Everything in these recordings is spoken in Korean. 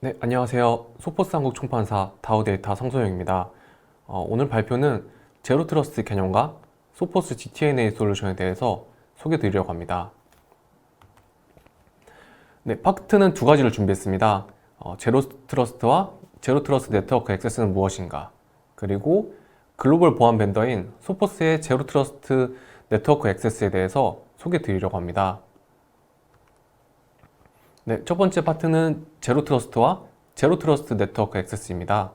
네, 안녕하세요. 소포스 한국 총판사 다우데이터 성소영입니다. 어, 오늘 발표는 제로 트러스트 개념과 소포스 GTNA 솔루션에 대해서 소개해 드리려고 합니다. 네, 파트는 두 가지를 준비했습니다. 어, 제로 트러스트와 제로 트러스트 네트워크 액세스는 무엇인가? 그리고 글로벌 보안 벤더인 소포스의 제로 트러스트 네트워크 액세스에 대해서 소개해 드리려고 합니다. 네, 첫 번째 파트는 제로 트러스트와 제로 트러스트 네트워크 액세스입니다.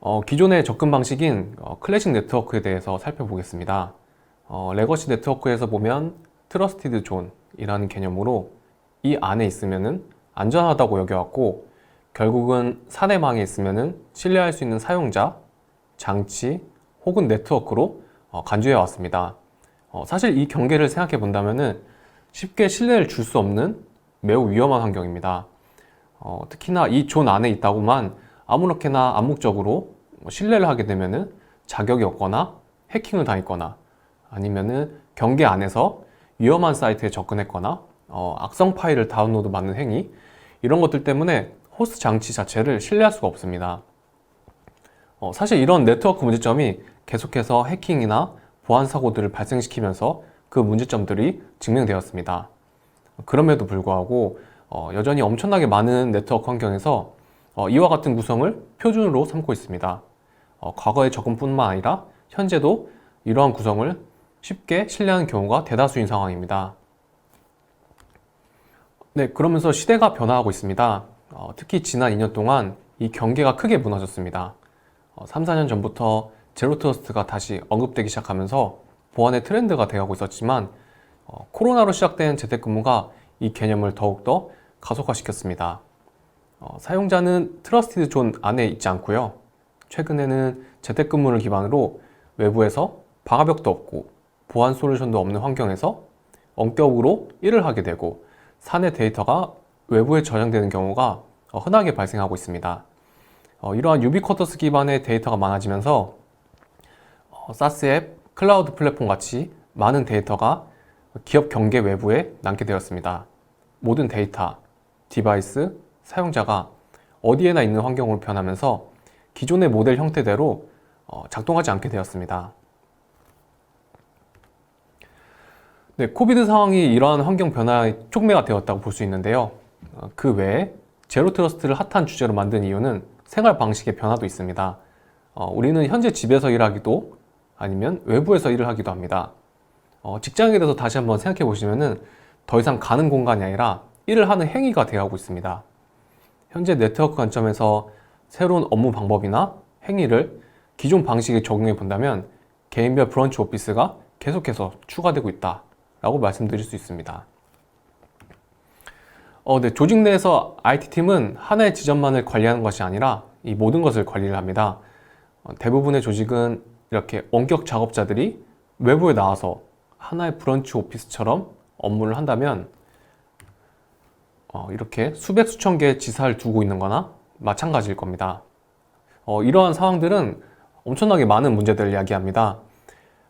어, 기존의 접근 방식인 어, 클래식 네트워크에 대해서 살펴보겠습니다. 어, 레거시 네트워크에서 보면 트러스티드 존이라는 개념으로 이 안에 있으면은 안전하다고 여겨왔고 결국은 사내망에 있으면은 신뢰할 수 있는 사용자, 장치 혹은 네트워크로 어, 간주해 왔습니다. 어, 사실 이 경계를 생각해 본다면은 쉽게 신뢰를 줄 수 없는 매우 위험한 환경입니다. 어, 특히나 이 존 안에 있다고만 아무렇게나 암묵적으로 신뢰를 하게 되면은 자격이 없거나 해킹을 당했거나 아니면은 경계 안에서 위험한 사이트에 접근했거나 어, 악성 파일을 다운로드 받는 행위 이런 것들 때문에 호스트 장치 자체를 신뢰할 수가 없습니다. 어, 사실 이런 네트워크 문제점이 계속해서 해킹이나 보안 사고들을 발생시키면서 그 문제점들이 증명되었습니다. 그럼에도 불구하고 어, 여전히 엄청나게 많은 네트워크 환경에서 어, 이와 같은 구성을 표준으로 삼고 있습니다. 어, 과거의 접근뿐만 아니라 현재도 이러한 구성을 쉽게 신뢰하는 경우가 대다수인 상황입니다. 네, 그러면서 시대가 변화하고 있습니다. 어, 특히 지난 2년 동안 이 경계가 크게 무너졌습니다. 어, 3, 4년 전부터 제로 트러스트가 다시 언급되기 시작하면서 보안의 트렌드가 되어가고 있었지만 어, 코로나로 시작된 재택근무가 이 개념을 더욱더 가속화시켰습니다. 어, 사용자는 트러스티드 존 안에 있지 않고요. 최근에는 재택근무를 기반으로 외부에서 방화벽도 없고 보안 솔루션도 없는 환경에서 원격으로 일을 하게 되고 사내 데이터가 외부에 저장되는 경우가 어, 흔하게 발생하고 있습니다. 어, 이러한 유비쿼터스 기반의 데이터가 많아지면서 어, 사스 앱, 클라우드 플랫폼 같이 많은 데이터가 기업 경계 외부에 남게 되었습니다. 모든 데이터, 디바이스, 사용자가 어디에나 있는 환경으로 변하면서 기존의 모델 형태대로 어, 작동하지 않게 되었습니다. 네, 코비드 상황이 이러한 환경 변화의 촉매가 되었다고 볼 수 있는데요. 어, 그 외에 제로 트러스트를 핫한 주제로 만든 이유는 생활 방식의 변화도 있습니다. 어, 우리는 현재 집에서 일하기도 아니면 외부에서 일을 하기도 합니다. 어, 직장에 대해서 다시 한번 생각해 보시면은 더 이상 가는 공간이 아니라 일을 하는 행위가 되어가고 있습니다. 현재 네트워크 관점에서 새로운 업무 방법이나 행위를 기존 방식에 적용해 본다면 개인별 브런치 오피스가 계속해서 추가되고 있다라고 말씀드릴 수 있습니다. 어, 네, 조직 내에서 IT팀은 하나의 지점만을 관리하는 것이 아니라 이 모든 것을 관리를 합니다. 어, 대부분의 조직은 이렇게 원격 작업자들이 외부에 나와서 하나의 브런치 오피스처럼 업무를 한다면 어, 이렇게 수백 수천 개의 지사를 두고 있는 거나 마찬가지일 겁니다. 어, 이러한 상황들은 엄청나게 많은 문제들을 이야기합니다.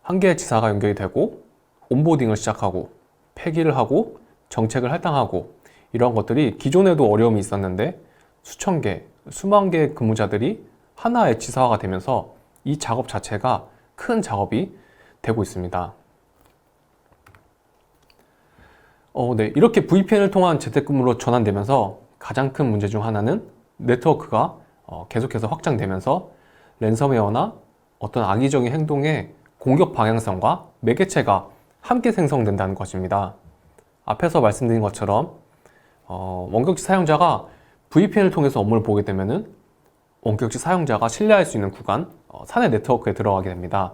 한 개의 지사가 연결이 되고 온보딩을 시작하고 폐기를 하고 정책을 할당하고 이런 것들이 기존에도 어려움이 있었는데 수천 개, 수만 개의 근무자들이 하나의 지사화가 되면서 이 작업 자체가 큰 작업이 되고 있습니다. 어, 네. 이렇게 VPN을 통한 재택근무로 전환되면서 가장 큰 문제 중 하나는 네트워크가 어, 계속해서 확장되면서 랜섬웨어나 어떤 악의적인 행동의 공격 방향성과 매개체가 함께 생성된다는 것입니다. 앞에서 말씀드린 것처럼 어, 원격지 사용자가 VPN을 통해서 업무를 보게 되면은 원격지 사용자가 신뢰할 수 있는 구간, 어, 사내 네트워크에 들어가게 됩니다.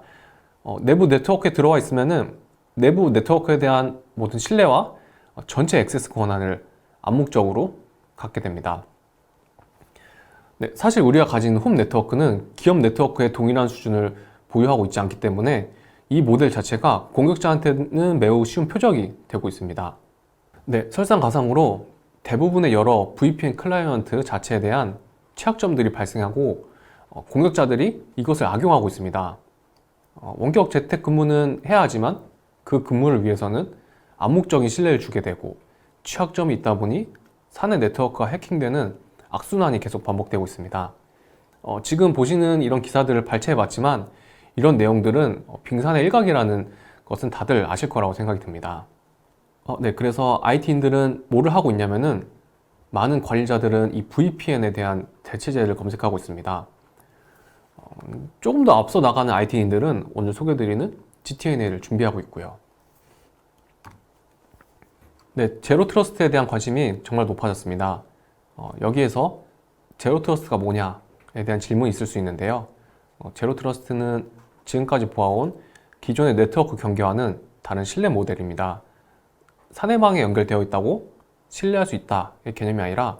어, 내부 네트워크에 들어와 있으면은 내부 네트워크에 대한 모든 신뢰와 어, 전체 액세스 권한을 암묵적으로 갖게 됩니다. 네, 사실 우리가 가진 홈 네트워크는 기업 네트워크의 동일한 수준을 보유하고 있지 않기 때문에 이 모델 자체가 공격자한테는 매우 쉬운 표적이 되고 있습니다. 네, 설상가상으로 대부분의 여러 VPN 클라이언트 자체에 대한 취약점들이 발생하고 어, 공격자들이 이것을 악용하고 있습니다. 어, 원격 재택 근무는 해야 하지만 그 근무를 위해서는 암묵적인 신뢰를 주게 되고 취약점이 있다 보니 사내 네트워크가 해킹되는 악순환이 계속 반복되고 있습니다. 어, 지금 보시는 이런 기사들을 발췌해 봤지만 이런 내용들은 어, 빙산의 일각이라는 것은 다들 아실 거라고 생각이 듭니다. 어, 네, 그래서 IT인들은 뭐를 하고 있냐면은 많은 관리자들은 이 VPN에 대한 대체제를 검색하고 있습니다. 어, 조금 더 앞서 나가는 IT인들은 오늘 소개드리는 GTNA를 준비하고 있고요. 네, 제로 트러스트에 대한 관심이 정말 높아졌습니다. 어, 여기에서 제로 트러스트가 뭐냐에 대한 질문이 있을 수 있는데요. 어, 제로 트러스트는 지금까지 보아온 기존의 네트워크 경계와는 다른 신뢰 모델입니다. 사내망에 연결되어 있다고 신뢰할 수 있다의 개념이 아니라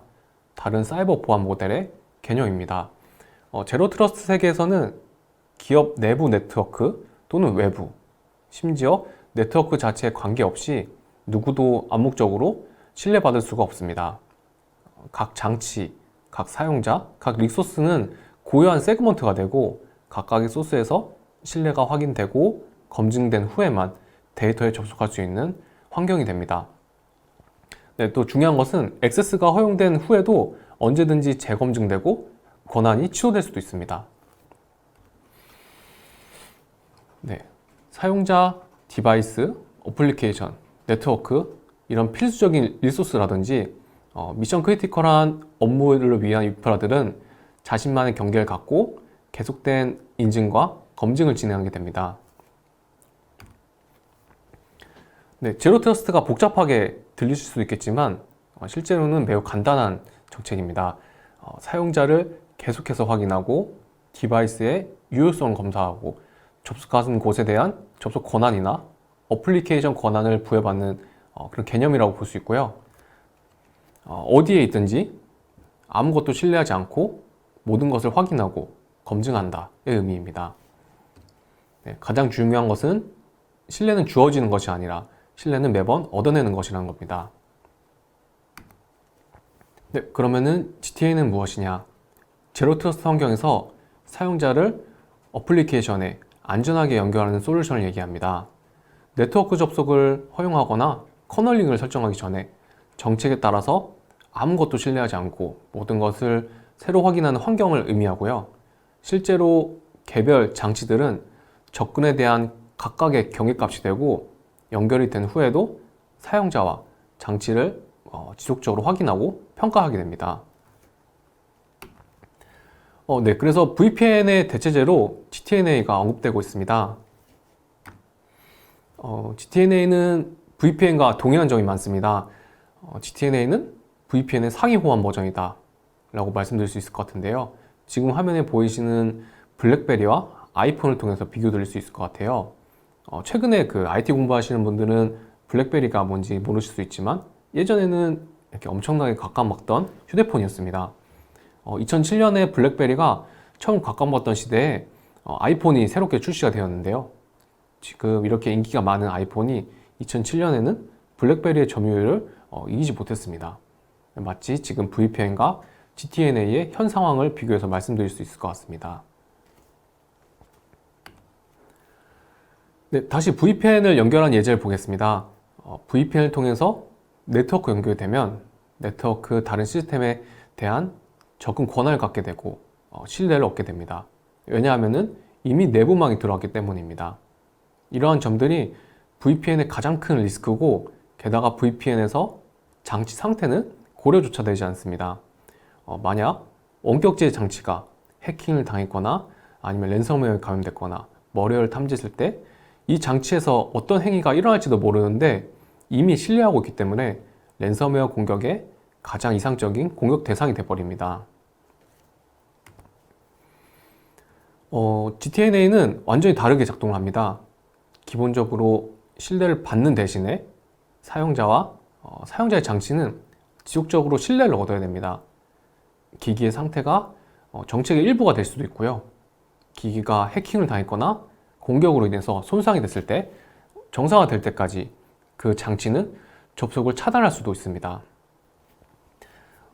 다른 사이버 보안 모델의 개념입니다. 어, 제로 트러스트 세계에서는 기업 내부 네트워크 또는 외부, 심지어 네트워크 자체에 관계없이 누구도 암묵적으로 신뢰받을 수가 없습니다. 각 장치, 각 사용자, 각 리소스는 고유한 세그먼트가 되고 각각의 소스에서 신뢰가 확인되고 검증된 후에만 데이터에 접속할 수 있는 환경이 됩니다. 네, 또 중요한 것은 액세스가 허용된 후에도 언제든지 재검증되고 권한이 취소될 수도 있습니다. 네, 사용자, 디바이스, 어플리케이션, 네트워크 이런 필수적인 리소스라든지 어, 미션 크리티컬한 업무를 위한 인프라들은 자신만의 경계를 갖고 계속된 인증과 검증을 진행하게 됩니다. 네, 제로 트러스트가 복잡하게 들리실 수도 있겠지만 어, 실제로는 매우 간단한 정책입니다. 어, 사용자를 계속해서 확인하고 디바이스의 유효성을 검사하고 접속하는 곳에 대한 접속 권한이나 어플리케이션 권한을 부여받는 어, 그런 개념이라고 볼 수 있고요. 어, 어디에 있든지 아무것도 신뢰하지 않고 모든 것을 확인하고 검증한다의 의미입니다. 네, 가장 중요한 것은 신뢰는 주어지는 것이 아니라 신뢰는 매번 얻어내는 것이라는 겁니다. 네, 그러면은 GTA는 무엇이냐? 제로 트러스트 환경에서 사용자를 어플리케이션에 안전하게 연결하는 솔루션을 얘기합니다. 네트워크 접속을 허용하거나 커널링을 설정하기 전에 정책에 따라서 아무것도 신뢰하지 않고 모든 것을 새로 확인하는 환경을 의미하고요. 실제로 개별 장치들은 접근에 대한 각각의 경계값이 되고 연결이 된 후에도 사용자와 장치를 어, 지속적으로 확인하고 평가하게 됩니다. 어, 네, 그래서 VPN의 대체제로 GTNA가 언급되고 있습니다. 어, GTNA는 VPN과 동일한 점이 많습니다. 어, GTNA는 VPN의 상위 호환 버전이다 라고 말씀드릴 수 있을 것 같은데요. 지금 화면에 보이시는 블랙베리와 아이폰을 통해서 비교 드릴 수 있을 것 같아요. 어, 최근에 그 IT 공부하시는 분들은 블랙베리가 뭔지 모르실 수 있지만 예전에는 이렇게 엄청나게 각광받던 휴대폰이었습니다. 어, 2007년에 블랙베리가 처음 각광받던 시대에 어, 아이폰이 새롭게 출시가 되었는데요. 지금 이렇게 인기가 많은 아이폰이 2007년에는 블랙베리의 점유율을 어, 이기지 못했습니다. 마치 지금 VPN과 GTNA의 현 상황을 비교해서 말씀드릴 수 있을 것 같습니다. 네, 다시 VPN을 연결한 예제를 보겠습니다. 어, VPN을 통해서 네트워크 연결되면 네트워크 다른 시스템에 대한 접근 권한을 갖게 되고 어, 신뢰를 얻게 됩니다. 왜냐하면 이미 내부망이 들어왔기 때문입니다. 이러한 점들이 VPN의 가장 큰 리스크고 게다가 VPN에서 장치 상태는 고려조차 되지 않습니다. 어, 만약 원격제 장치가 해킹을 당했거나 아니면 랜섬웨어에 감염됐거나 머리를 탐지했을 때 이 장치에서 어떤 행위가 일어날지도 모르는데 이미 신뢰하고 있기 때문에 랜섬웨어 공격의 가장 이상적인 공격 대상이 돼버립니다. 어, GTNA는 완전히 다르게 작동을 합니다. 기본적으로 신뢰를 받는 대신에 사용자와 어, 사용자의 장치는 지속적으로 신뢰를 얻어야 됩니다. 기기의 상태가 어, 정책의 일부가 될 수도 있고요. 기기가 해킹을 당했거나 공격으로 인해서 손상이 됐을 때 정상화될 때까지 그 장치는 접속을 차단할 수도 있습니다.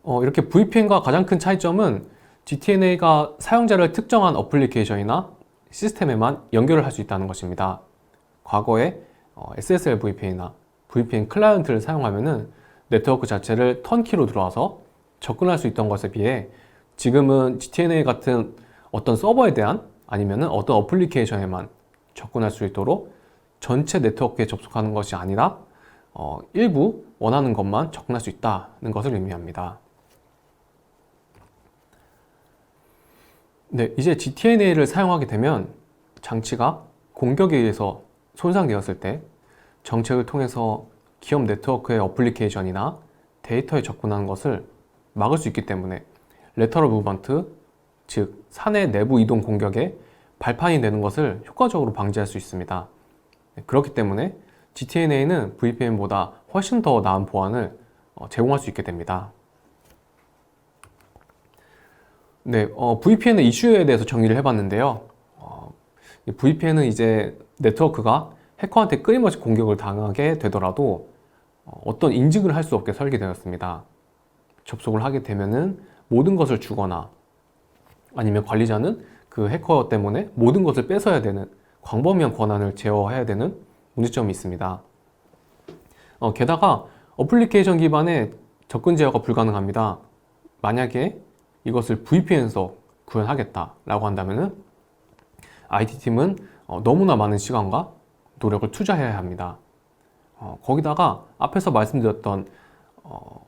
어, 이렇게 VPN과 가장 큰 차이점은 GTNA가 사용자를 특정한 어플리케이션이나 시스템에만 연결을 할 수 있다는 것입니다. 과거에 어, SSL VPN이나 VPN 클라이언트를 사용하면은 네트워크 자체를 턴키로 들어와서 접근할 수 있던 것에 비해 지금은 GTNA 같은 어떤 서버에 대한 아니면은 어떤 어플리케이션에만 접근할 수 있도록 전체 네트워크에 접속하는 것이 아니라 어, 일부 원하는 것만 접근할 수 있다는 것을 의미합니다. 네, 이제 GTNA를 사용하게 되면 장치가 공격에 의해서 손상되었을 때 정책을 통해서 기업 네트워크의 어플리케이션이나 데이터에 접근하는 것을 막을 수 있기 때문에 레터럴 무브먼트, 즉 사내 내부 이동 공격에 발판이 되는 것을 효과적으로 방지할 수 있습니다. 네, 그렇기 때문에 GTNA는 VPN보다 훨씬 더 나은 보안을 어, 제공할 수 있게 됩니다. 네, 어, VPN의 이슈에 대해서 정리를 해봤는데요. 어, VPN은 이제 네트워크가 해커한테 끊임없이 공격을 당하게 되더라도 어, 어떤 인증을 할 수 없게 설계되었습니다. 접속을 하게 되면은 모든 것을 주거나 아니면 관리자는 그 해커 때문에 모든 것을 뺏어야 되는 광범위한 권한을 제어해야 되는 문제점이 있습니다. 어, 게다가 어플리케이션 기반의 접근 제어가 불가능합니다. 만약에 이것을 VPN에서 구현하겠다라고 한다면은 IT팀은 어, 너무나 많은 시간과 노력을 투자해야 합니다. 어, 거기다가 앞에서 말씀드렸던 어,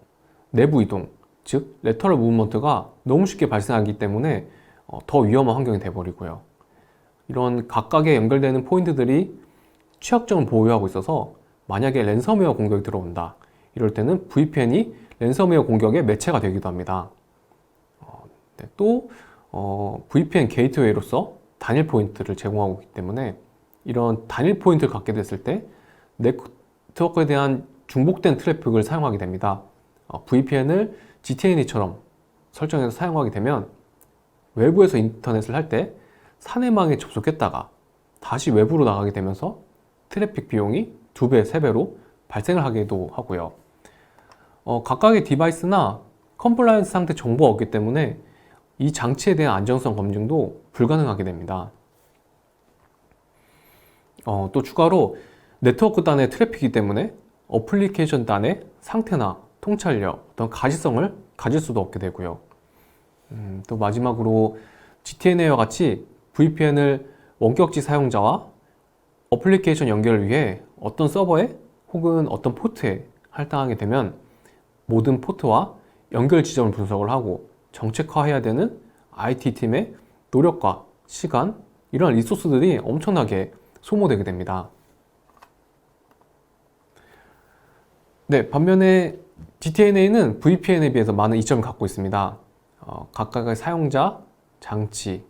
내부 이동, 즉 레터럴 무브먼트가 너무 쉽게 발생하기 때문에 어, 더 위험한 환경이 돼버리고요. 이런 각각의 연결되는 포인트들이 취약점을 보유하고 있어서 만약에 랜섬웨어 공격이 들어온다. 이럴 때는 VPN이 랜섬웨어 공격의 매체가 되기도 합니다. 어, 네, 또 어, VPN 게이트웨이로서 단일 포인트를 제공하고 있기 때문에 이런 단일 포인트를 갖게 됐을 때 네트워크에 대한 중복된 트래픽을 사용하게 됩니다. 어, VPN을 GTNA처럼 설정해서 사용하게 되면 외부에서 인터넷을 할 때 사내망에 접속했다가 다시 외부로 나가게 되면서 트래픽 비용이 두 배, 세 배로 발생을 하기도 하고요. 어, 각각의 디바이스나 컴플라이언스 상태 정보가 없기 때문에 이 장치에 대한 안정성 검증도 불가능하게 됩니다. 어, 또 추가로 네트워크 단의 트래픽이기 때문에 어플리케이션 단의 상태나 통찰력, 어떤 가시성을 가질 수도 없게 되고요. 음, 또 마지막으로 GTNA와 같이 VPN을 원격지 사용자와 어플리케이션 연결을 위해 어떤 서버에 혹은 어떤 포트에 할당하게 되면 모든 포트와 연결 지점을 분석을 하고 정책화해야 되는 IT팀의 노력과 시간, 이런 리소스들이 엄청나게 소모되게 됩니다. 네, 반면에 GTNA는 VPN에 비해서 많은 이점을 갖고 있습니다. 어, 각각의 사용자, 장치,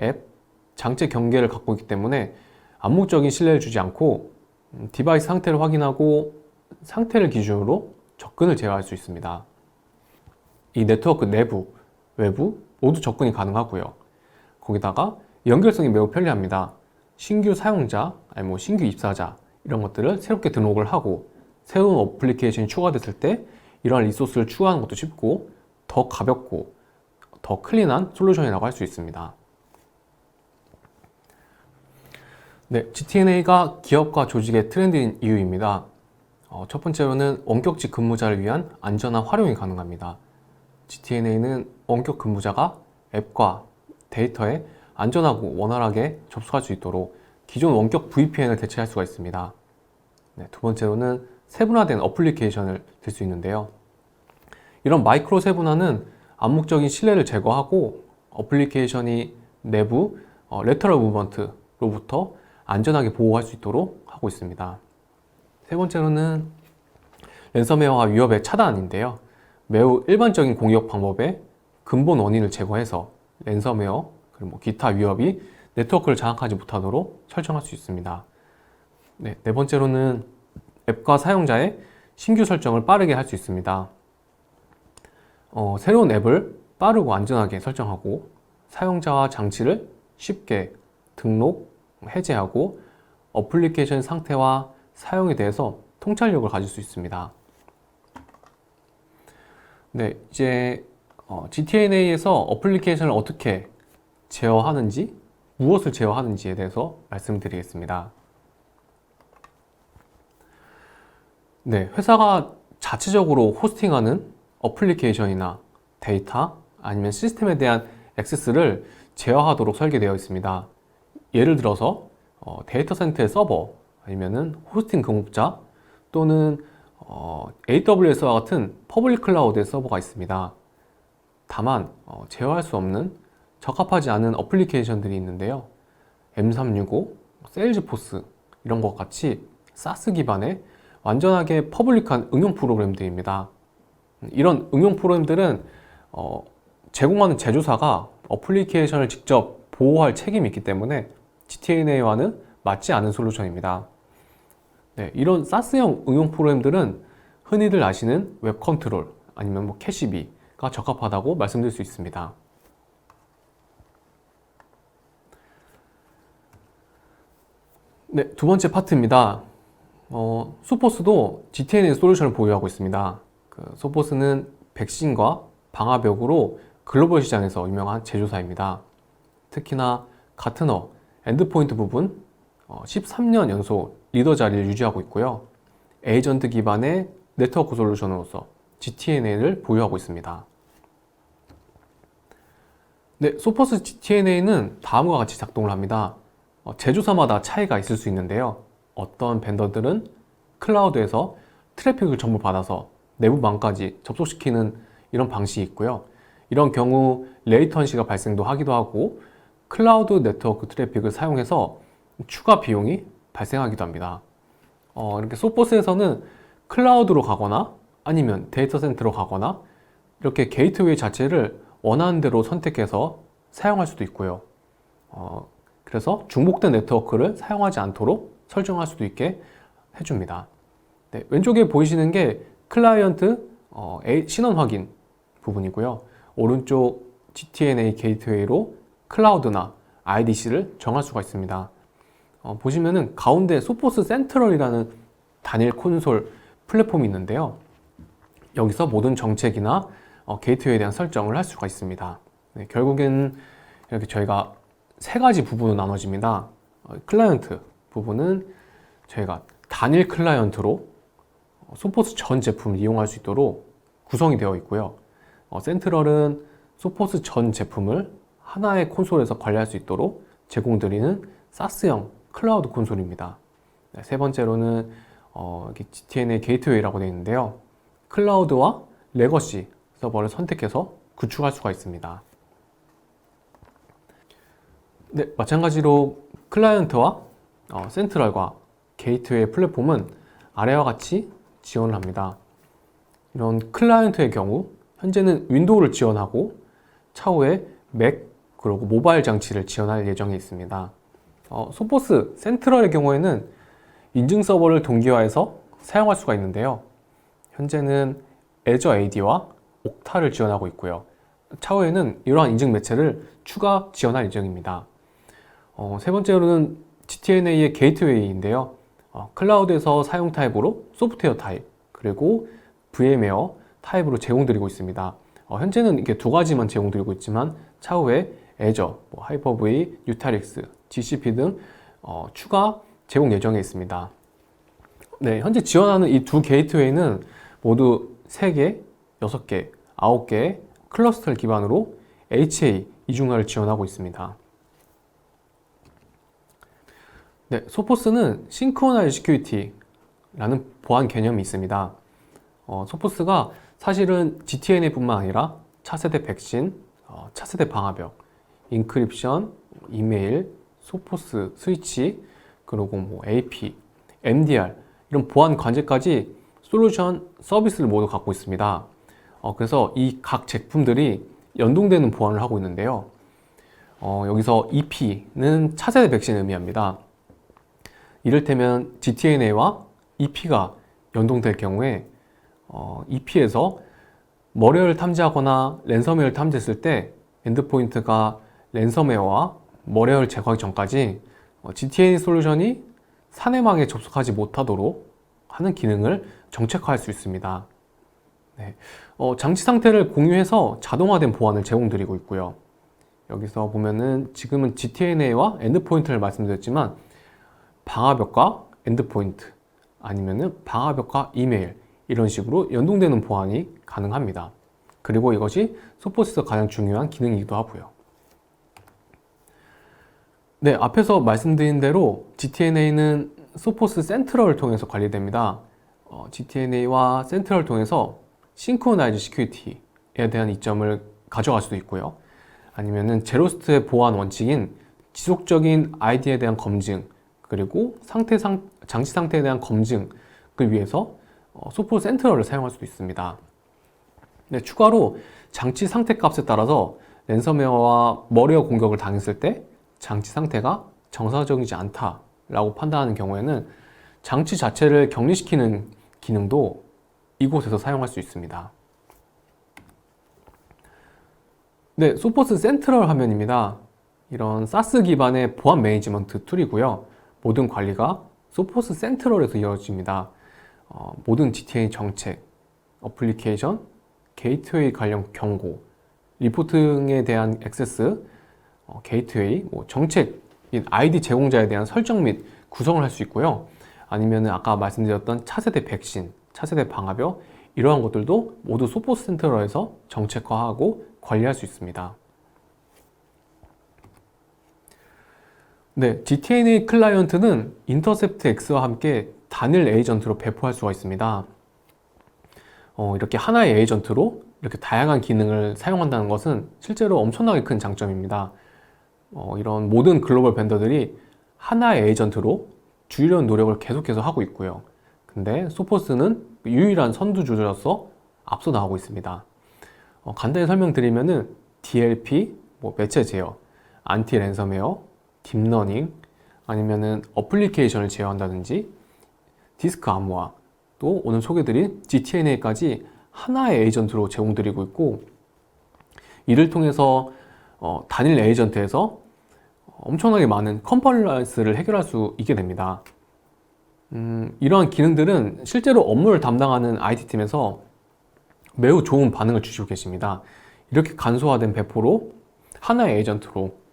앱, 장치 경계를 갖고 있기 때문에 암묵적인 신뢰를 주지 않고 음, 디바이스 상태를 확인하고 상태를 기준으로 접근을 제어할 수 있습니다. 이 네트워크 내부, 외부 모두 접근이 가능하고요. 거기다가 연결성이 매우 편리합니다. 신규 사용자, 아니 뭐 신규 입사자 이런 것들을 새롭게 등록을 하고 새로운 어플리케이션이 추가됐을 때 이러한 리소스를 추가하는 것도 쉽고 더 가볍고 더 클린한 솔루션이라고 할 수 있습니다. 네, GTNA가 기업과 조직의 트렌드인 이유입니다. 어, 첫 번째로는 원격직 근무자를 위한 안전한 활용이 가능합니다. GTNA는 원격 근무자가 앱과 데이터에 안전하고 원활하게 접속할 수 있도록 기존 원격 VPN을 대체할 수가 있습니다. 네, 두 번째로는 세분화된 어플리케이션을 들 수 있는데요. 이런 마이크로 세분화는 암묵적인 신뢰를 제거하고 어플리케이션이 내부 어, 레터럴 무브먼트로부터 안전하게 보호할 수 있도록 하고 있습니다. 세 번째로는 랜섬웨어와 위협의 차단인데요. 매우 일반적인 공격 방법의 근본 원인을 제거해서 랜섬웨어 그리고 뭐 기타 위협이 네트워크를 장악하지 못하도록 설정할 수 있습니다. 네, 네 번째로는 앱과 사용자의 신규 설정을 빠르게 할 수 있습니다. 어, 새로운 앱을 빠르고 안전하게 설정하고 사용자와 장치를 쉽게 등록, 해제하고 어플리케이션 상태와 사용에 대해서 통찰력을 가질 수 있습니다. 네, 이제 어, GTNA에서 어플리케이션을 어떻게 제어하는지, 무엇을 제어하는지에 대해서 말씀드리겠습니다. 네, 회사가 자체적으로 호스팅하는 어플리케이션이나 데이터 아니면 시스템에 대한 액세스를 제어하도록 설계되어 있습니다. 예를 들어서 어, 데이터 센터의 서버 아니면은 호스팅 공급자 또는 어, AWS와 같은 퍼블릭 클라우드의 서버가 있습니다. 다만 어, 제어할 수 없는 적합하지 않은 어플리케이션들이 있는데요. M365, 세일즈포스 이런 것 같이 사스 기반의 완전하게 퍼블릭한 응용 프로그램들입니다. 이런 응용 프로그램들은 어, 제공하는 제조사가 어플리케이션을 직접 보호할 책임이 있기 때문에 GTNA와는 맞지 않은 솔루션입니다. 네, 이런 사스형 응용 프로그램들은 흔히들 아시는 웹 컨트롤 아니면 뭐 캐시비가 적합하다고 말씀드릴 수 있습니다. 네, 두 번째 파트입니다. 어, 소포스도 GTNA 솔루션을 보유하고 있습니다. 그 소포스는 백신과 방화벽으로 글로벌 시장에서 유명한 제조사입니다. 특히나 가트너, 엔드포인트 부분 어, 13년 연속 리더 자리를 유지하고 있고요. 에이전트 기반의 네트워크 솔루션으로서 GTNA를 보유하고 있습니다. 네, 소포스 GTNA는 다음과 같이 작동을 합니다. 어, 제조사마다 차이가 있을 수 있는데요. 어떤 벤더들은 클라우드에서 트래픽을 전부 받아서 내부망까지 접속시키는 이런 방식이 있고요. 이런 경우 레이턴시가 발생도 하기도 하고 클라우드 네트워크 트래픽을 사용해서 추가 비용이 발생하기도 합니다. 어, 이렇게 소포스에서는 클라우드로 가거나 아니면 데이터 센터로 가거나 이렇게 게이트웨이 자체를 원하는 대로 선택해서 사용할 수도 있고요. 어, 그래서 중복된 네트워크를 사용하지 않도록 설정할 수도 있게 해줍니다. 네, 왼쪽에 보이시는 게 클라이언트 어, 신원 확인 부분이고요. 오른쪽 GTNA 게이트웨이로 클라우드나 IDC를 정할 수가 있습니다. 어, 보시면은 가운데 소포스 센트럴이라는 단일 콘솔 플랫폼이 있는데요. 여기서 모든 정책이나 어, 게이트웨이에 대한 설정을 할 수가 있습니다. 네, 결국엔 이렇게 저희가 세 가지 부분으로 나눠집니다. 어, 클라이언트 부분은 저희가 단일 클라이언트로 어, 소포스 전 제품을 이용할 수 있도록 구성이 되어 있고요. 어, 센트럴은 소포스 전 제품을 하나의 콘솔에서 관리할 수 있도록 제공드리는 사스형 클라우드 콘솔입니다. 네, 세 번째로는 어, GTN의 게이트웨이라고 되어 있는데요. 클라우드와 레거시 서버를 선택해서 구축할 수가 있습니다. 네, 마찬가지로 클라이언트와 어, 센트럴과 게이트웨이 플랫폼은 아래와 같이 지원을 합니다. 이런 클라이언트의 경우 현재는 윈도우를 지원하고 차후에 맥 그리고 모바일 장치를 지원할 예정에 있습니다. 어, 소포스 센트럴의 경우에는 인증 서버를 동기화해서 사용할 수가 있는데요. 현재는 애저 AD와 옥타를 지원하고 있고요. 차후에는 이러한 인증 매체를 추가 지원할 예정입니다. 어, 세 번째로는 GTNA의 게이트웨이인데요. 어, 클라우드에서 사용 타입으로 소프트웨어 타입, 그리고 VM웨어 타입으로 제공드리고 있습니다. 어, 현재는 이게 두 가지만 제공드리고 있지만 차후에 애저, 뭐 하이퍼V, 뉴타릭스, GCP 등 어, 추가 제공 예정에 있습니다. 네, 현재 지원하는 이 두 게이트웨이는 모두 3개, 6개, 9개 클러스터를 기반으로 HA 이중화를 지원하고 있습니다. 네, 소포스는 싱크로나이즈 시큐리티라는 보안 개념이 있습니다. 어, 소포스가 사실은 GTNA뿐만 아니라 차세대 백신, 어, 차세대 방화벽, 인크립션, 이메일, 소포스 스위치, 그리고 뭐 AP, MDR 이런 보안 관제까지 솔루션 서비스를 모두 갖고 있습니다. 어, 그래서 이 각 제품들이 연동되는 보안을 하고 있는데요. 어, 여기서 EP는 차세대 백신을 의미합니다. 이를테면 GTNA와 EP가 연동될 경우에 어, EP에서 머리를 탐지하거나 랜섬웨어를 탐지했을 때 엔드포인트가 랜섬웨어와 머리를 제거하기 전까지 어, GTNA 솔루션이 사내망에 접속하지 못하도록 하는 기능을 정책화할 수 있습니다. 네. 어, 장치 상태를 공유해서 자동화된 보안을 제공드리고 있고요. 여기서 보면은 지금은 GTNA와 엔드포인트를 말씀드렸지만 방화벽과 엔드포인트 아니면은 방화벽과 이메일 이런 식으로 연동되는 보안이 가능합니다. 그리고 이것이 소포스에서 가장 중요한 기능이기도 하고요. 네, 앞에서 말씀드린 대로 GTNA는 소포스 센트럴을 통해서 관리됩니다. 어, GTNA와 센트럴을 통해서 싱크로나이즈 시큐리티에 대한 이점을 가져갈 수도 있고요. 아니면은 제로스트의 보안 원칙인 지속적인 아이디에 대한 검증 그리고 상태 상, 장치 상태에 대한 검증을 위해서 어, 소포 센트럴을 사용할 수도 있습니다. 네, 추가로 장치 상태 값에 따라서 랜섬웨어와 머리어 공격을 당했을 때 장치 상태가 정상적이지 않다라고 판단하는 경우에는 장치 자체를 격리시키는 기능도 이곳에서 사용할 수 있습니다. 네, 소포스 센트럴 화면입니다. 이런 사스 기반의 보안 매니지먼트 툴이고요. 모든 관리가 소포스 센트럴에서 이루어집니다. 어, 모든 GTA 정책, 어플리케이션, 게이트웨이 관련 경고, 리포팅에 대한 액세스, 어, 게이트웨이, 뭐 정책, 및 아이디 제공자에 대한 설정 및 구성을 할 수 있고요. 아니면 아까 말씀드렸던 차세대 백신, 차세대 방화벽 이러한 것들도 모두 소포스 센터에서 정책화하고 관리할 수 있습니다. 네, GTNA 클라이언트는 인터셉트 X와 함께 단일 에이전트로 배포할 수가 있습니다. 어, 이렇게 하나의 에이전트로 이렇게 다양한 기능을 사용한다는 것은 실제로 엄청나게 큰 장점입니다. 어, 이런 모든 글로벌 벤더들이 하나의 에이전트로 줄이려는 노력을 계속해서 하고 있고요. 근데 소포스는 유일한 선두주자로서 앞서 나가고 있습니다. 어, 간단히 설명드리면은 DLP, 뭐 매체 제어, 안티 랜섬웨어, 딥러닝, 아니면은 어플리케이션을 제어한다든지 디스크 암호화, 또 오늘 소개드린 GTNA까지 하나의 에이전트로 제공드리고 있고 이를 통해서 어, 단일 에이전트에서 엄청나게 많은 컴플라이언스를 해결할 수 있게 됩니다. 음, 이러한 기능들은 실제로 업무를 담당하는 IT팀에서 매우 좋은 반응을 주시고 계십니다. 이렇게 간소화된 배포로 하나의 에이전트로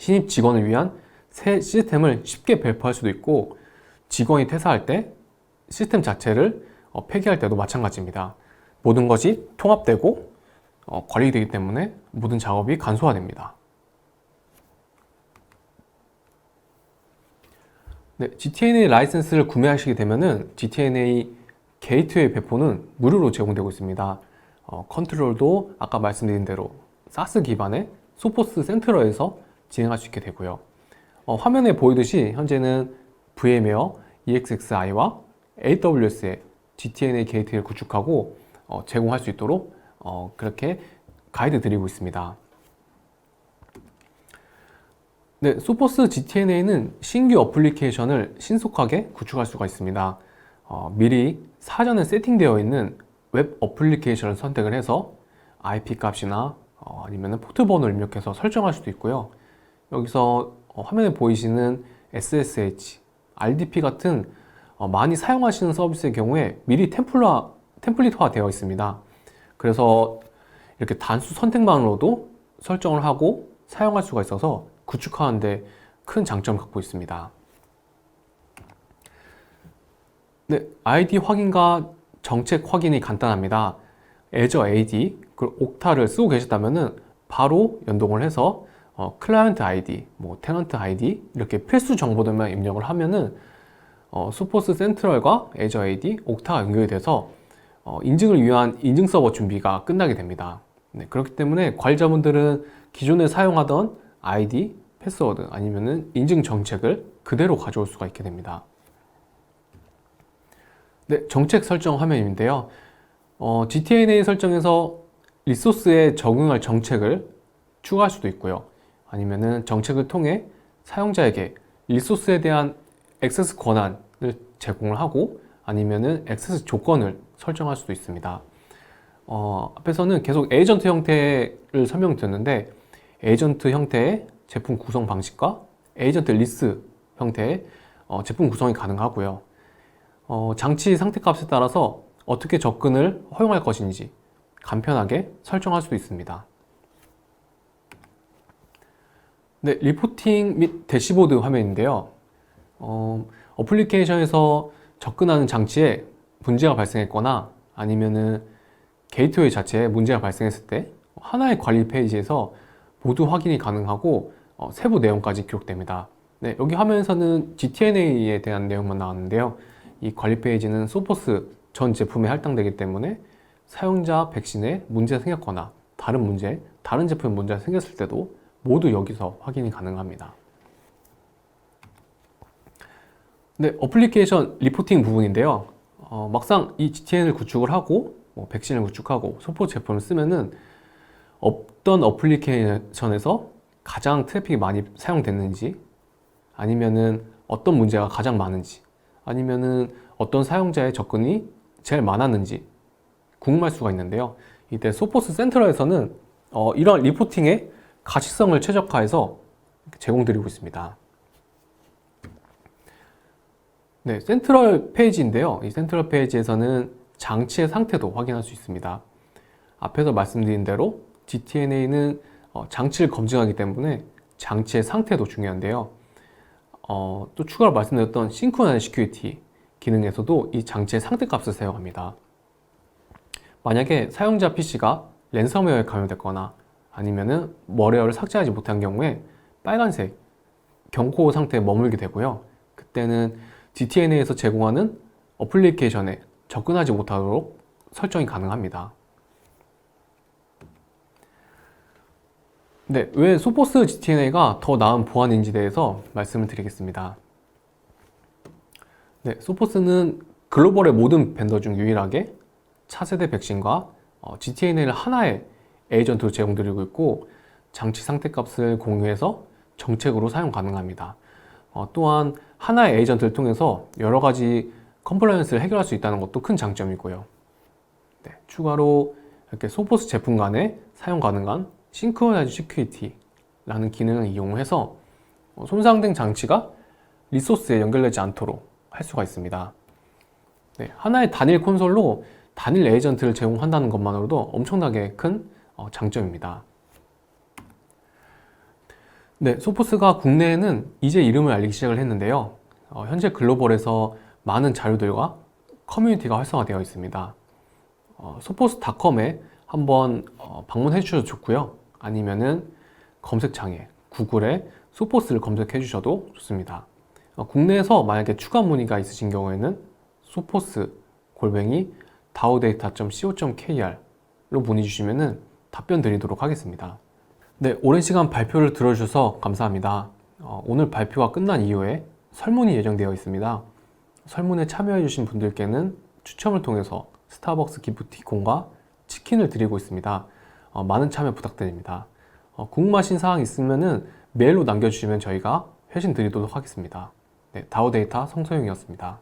신입 직원을 위한 새 시스템을 쉽게 배포할 수도 있고 직원이 퇴사할 때 시스템 자체를 어, 폐기할 때도 마찬가지입니다. 모든 것이 통합되고 어, 관리되기 때문에 모든 작업이 간소화됩니다. 네, GTNA 라이센스를 구매하시게 되면은 GTNA 게이트웨이 배포는 무료로 제공되고 있습니다. 어, 컨트롤도 아까 말씀드린 대로 사스 기반의 소포스 센트럴에서 진행할 수 있게 되고요. 어, 화면에 보이듯이 현재는 VMware EXXI와 AWS의 GTNA 게이트를 구축하고 어, 제공할 수 있도록 어, 그렇게 가이드 드리고 있습니다. 네, 소포스 GTNA는 신규 어플리케이션을 신속하게 구축할 수가 있습니다. 어, 미리 사전에 세팅되어 있는 웹 어플리케이션을 선택을 해서 IP 값이나 어, 아니면 포트 번호를 입력해서 설정할 수도 있고요. 여기서 어, 화면에 보이시는 SSH, RDP 같은 어, 많이 사용하시는 서비스의 경우에 미리 템플화, 템플릿화 되어 있습니다. 그래서 이렇게 단수 선택만으로도 설정을 하고 사용할 수가 있어서 구축하는데 큰 장점을 갖고 있습니다. 네, 아이디 확인과 정책 확인이 간단합니다. 애저 AD, 그리고 옥타를 쓰고 계셨다면 바로 연동을 해서 어, 클라이언트 아이디, 뭐 테넌트 아이디 이렇게 필수 정보들만 입력을 하면은 어, 수포스 센트럴과 애저 AD, 옥타가 연결이 돼서 어, 인증을 위한 인증 서버 준비가 끝나게 됩니다. 네, 그렇기 때문에 관리자분들은 기존에 사용하던 아이디, 패스워드 아니면은 인증 정책을 그대로 가져올 수가 있게 됩니다. 네, 정책 설정 화면인데요. 어, GTNA 설정에서 리소스에 적응할 정책을 추가할 수도 있고요. 아니면은 정책을 통해 사용자에게 리소스에 대한 액세스 권한을 제공을 하고 아니면은 액세스 조건을 설정할 수도 있습니다. 어, 앞에서는 계속 에이전트 형태를 설명드렸는데 에이전트 형태의 제품 구성 방식과 에이전트 리스 형태의 어, 제품 구성이 가능하고요. 어, 장치 상태 값에 따라서 어떻게 접근을 허용할 것인지 간편하게 설정할 수도 있습니다. 네, 리포팅 및 대시보드 화면인데요. 어, 어플리케이션에서 접근하는 장치에 문제가 발생했거나 아니면은 게이트웨이 자체에 문제가 발생했을 때 하나의 관리 페이지에서 모두 확인이 가능하고 어, 세부 내용까지 기록됩니다. 네, 여기 화면에서는 GTNA에 대한 내용만 나왔는데요. 이 관리 페이지는 소포스 전 제품에 할당되기 때문에 사용자 백신에 문제가 생겼거나 다른 문제, 다른 제품에 문제가 생겼을 때도 모두 여기서 확인이 가능합니다. 네, 어플리케이션 리포팅 부분인데요. 어, 막상 이 GTN을 구축을 하고 뭐 백신을 구축하고 소포 제품을 쓰면은 어떤 어플리케이션에서 가장 트래픽이 많이 사용됐는지 아니면은 어떤 문제가 가장 많은지 아니면은 어떤 사용자의 접근이 제일 많았는지 궁금할 수가 있는데요. 이때 소포스 센트럴에서는 어, 이런 리포팅의 가시성을 최적화해서 제공드리고 있습니다. 네, 센트럴 페이지인데요. 이 센트럴 페이지에서는 장치의 상태도 확인할 수 있습니다. 앞에서 말씀드린 대로 GTNA는 어, 장치를 검증하기 때문에 장치의 상태도 중요한데요. 어, 또 추가로 말씀드렸던 싱크로나이즈 시큐리티 기능에서도 이 장치의 상태 값을 사용합니다. 만약에 사용자 PC가 랜섬웨어에 감염됐거나 아니면은 머레어를 삭제하지 못한 경우에 빨간색 경고 상태에 머물게 되고요. 그때는 GTNA에서 제공하는 어플리케이션에 접근하지 못하도록 설정이 가능합니다. 네, 왜 소포스 GTNA가 더 나은 보안인지 대해서 말씀을 드리겠습니다. 네, 소포스는 글로벌의 모든 벤더 중 유일하게 차세대 백신과 어, GTNA를 하나의 에이전트로 제공드리고 있고 장치 상태 값을 공유해서 정책으로 사용 가능합니다. 어, 또한 하나의 에이전트를 통해서 여러 가지 컴플라이언스를 해결할 수 있다는 것도 큰 장점이고요. 네, 추가로 이렇게 소포스 제품 간에 사용 가능한 싱크로나이즈 시큐리티라는 기능을 이용해서 어, 손상된 장치가 리소스에 연결되지 않도록 할 수가 있습니다. 네, 하나의 단일 콘솔로 단일 에이전트를 제공한다는 것만으로도 엄청나게 큰 어, 장점입니다. 네, 소포스가 국내에는 이제 이름을 알리기 시작을 했는데요. 어, 현재 글로벌에서 많은 자료들과 커뮤니티가 활성화되어 있습니다. 어, 소포스닷컴에 한번 어, 방문해 주셔도 좋고요. 아니면은 검색창에 구글에 소포스를 검색해 주셔도 좋습니다. 어, 국내에서 만약에 추가 문의가 있으신 경우에는 소포스 골뱅이 daodata.co.kr로 문의 주시면은 답변 드리도록 하겠습니다. 네, 오랜 시간 발표를 들어주셔서 감사합니다. 어, 오늘 발표가 끝난 이후에 설문이 예정되어 있습니다. 설문에 참여해주신 분들께는 추첨을 통해서 스타벅스 기프티콘과 치킨을 드리고 있습니다. 어, 많은 참여 부탁드립니다. 어, 궁금하신 사항 있으면 메일로 남겨주시면 저희가 회신 드리도록 하겠습니다. 네, 다우데이터 성소영이었습니다.